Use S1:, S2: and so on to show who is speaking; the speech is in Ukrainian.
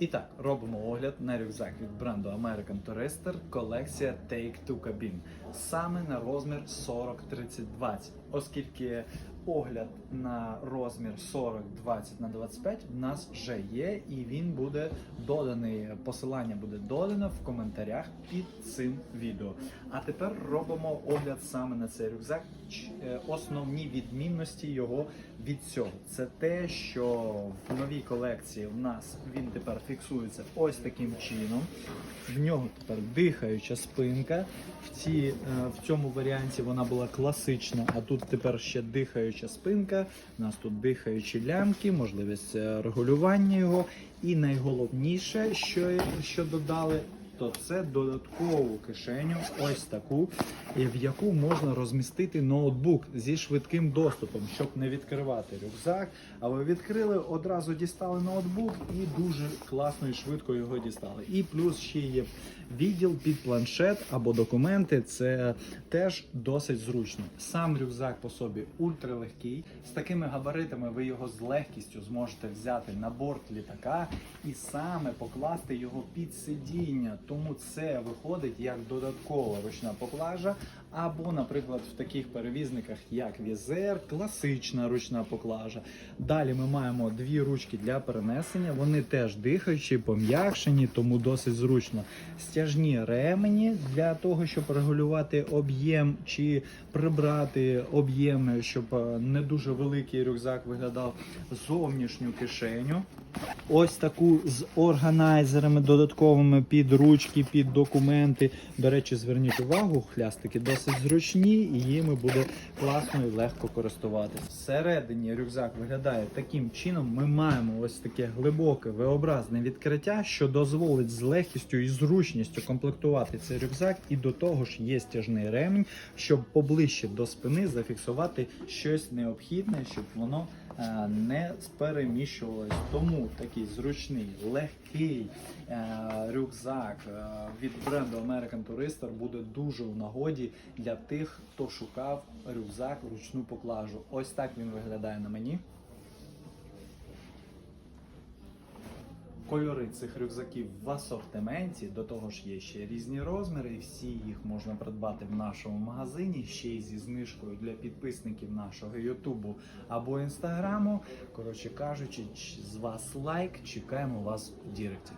S1: І так, робимо огляд на рюкзак від бренду American Tourister, колекція Take to Cabin. Саме на розмір 40-30-20, оскільки огляд на розмір 40-20 на 25 в нас вже є, і він буде доданий. Посилання буде додано в коментарях під цим відео. А тепер робимо огляд саме на цей рюкзак. Е, Основні відмінності його від цього. Це те, що в новій колекції в нас він тепер фіксується ось таким чином. В нього тепер дихаюча спинка. В, ці, е, в цьому варіанті вона була класична, а тут тепер ще дихаюча спинка. У нас тут дихаючі лямки, можливість е, регулювання його. І найголовніше, що, що додали, то це додаткову кишеню, ось таку, в яку можна розмістити ноутбук зі швидким доступом, щоб не відкривати рюкзак. А ви відкрили, одразу дістали ноутбук і дуже класно і швидко його дістали. І плюс ще є відділ під планшет або документи. Це теж досить зручно. Сам рюкзак по собі ультралегкий. З такими габаритами ви його з легкістю зможете взяти на борт літака і саме покласти його під сидіння. Тому це виходить як додаткова ручна поклажа. Або, наприклад, в таких перевізниках, як Візер, класична ручна поклажа. Далі ми маємо дві ручки для перенесення. Вони теж дихаючі, пом'якшені, тому досить зручно. Стяжні ремені для того, щоб регулювати об'єм чи прибрати об'єми, щоб е, не дуже великий рюкзак виглядав зовнішню кишеню. Ось таку з органайзерами додатковими під ручки, під документи. До речі, зверніть увагу, хлястики досить зручні і їми буде класно і легко користуватися. Всередині рюкзак виглядає таким чином. Ми маємо ось таке глибоке V-образне відкриття, що дозволить з легкістю і зручністю комплектувати цей рюкзак. І до того ж є стяжний ремінь, щоб поближче до спини зафіксувати щось необхідне, щоб воно е, не переміщувалось. Тому такий зручний, легкий е, рюкзак від бренду American Tourister буде дуже в нагоді для тих, хто шукав рюкзак ручну поклажу. Ось так він виглядає на мені. Кольори цих рюкзаків в асортименті. До того ж є ще різні розміри, і всі їх можна придбати в нашому магазині, ще й зі знижкою для підписників нашого Ютубу або інстаграму. Коротше кажучи, з вас лайк, чекаємо вас у Діректі.